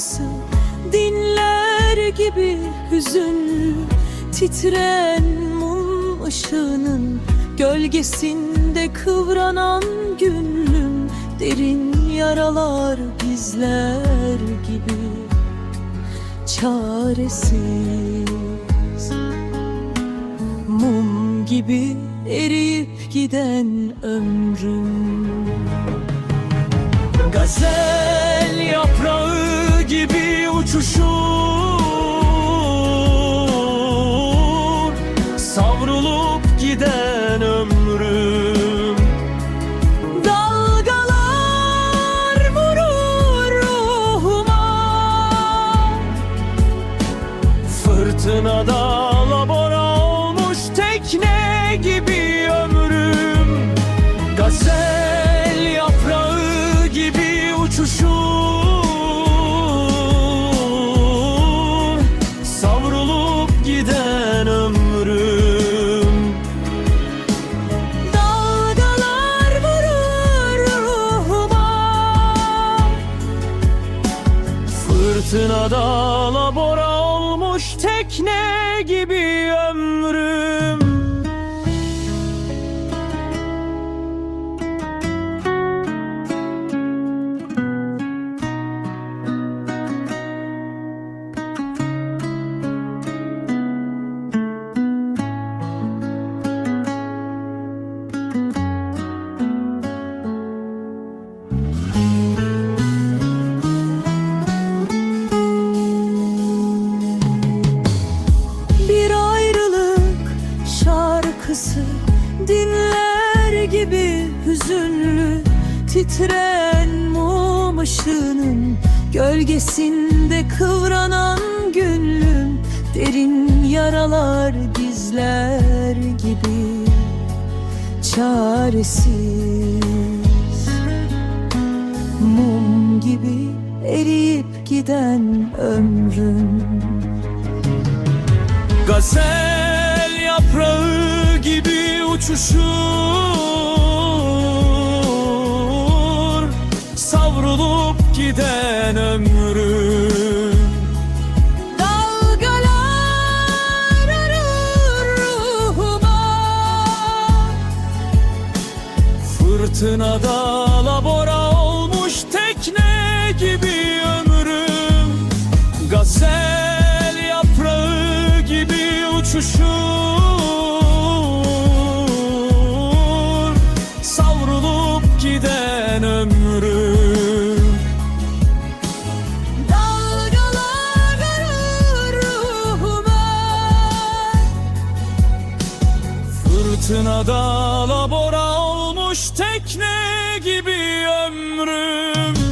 şarkısı Dinler gibi hüzünlü Titreyen mum ışığının Gölgesinde kıvranan gönlüm Derin yaralar gizler gibi Çaresiz. Mum gibi eriyip giden ömrüm. Gazel giden ömrüm. Dalgalar vurur ruhuma. Fırtınada labora olmuş tekne gibi ömrüm. Gazel yaprağı gibi uçuşur Savrulup giden ömrüm Fırtınada labora hüzünlü Titreyen mum ışığının Gölgesinde kıvranan gönlüm Derin yaralar gizler gibi Çaresiz. Mum gibi eriyip giden ömrüm. Gazel yaprağı gibi uçuşur giden ömrüm Dalgalar arır ruhuma. Fırtınada labora olmuş tekne gibi ömrüm. Gazel yaprağı gibi uçuşur Fırtınada labora olmuş tekne gibi ömrüm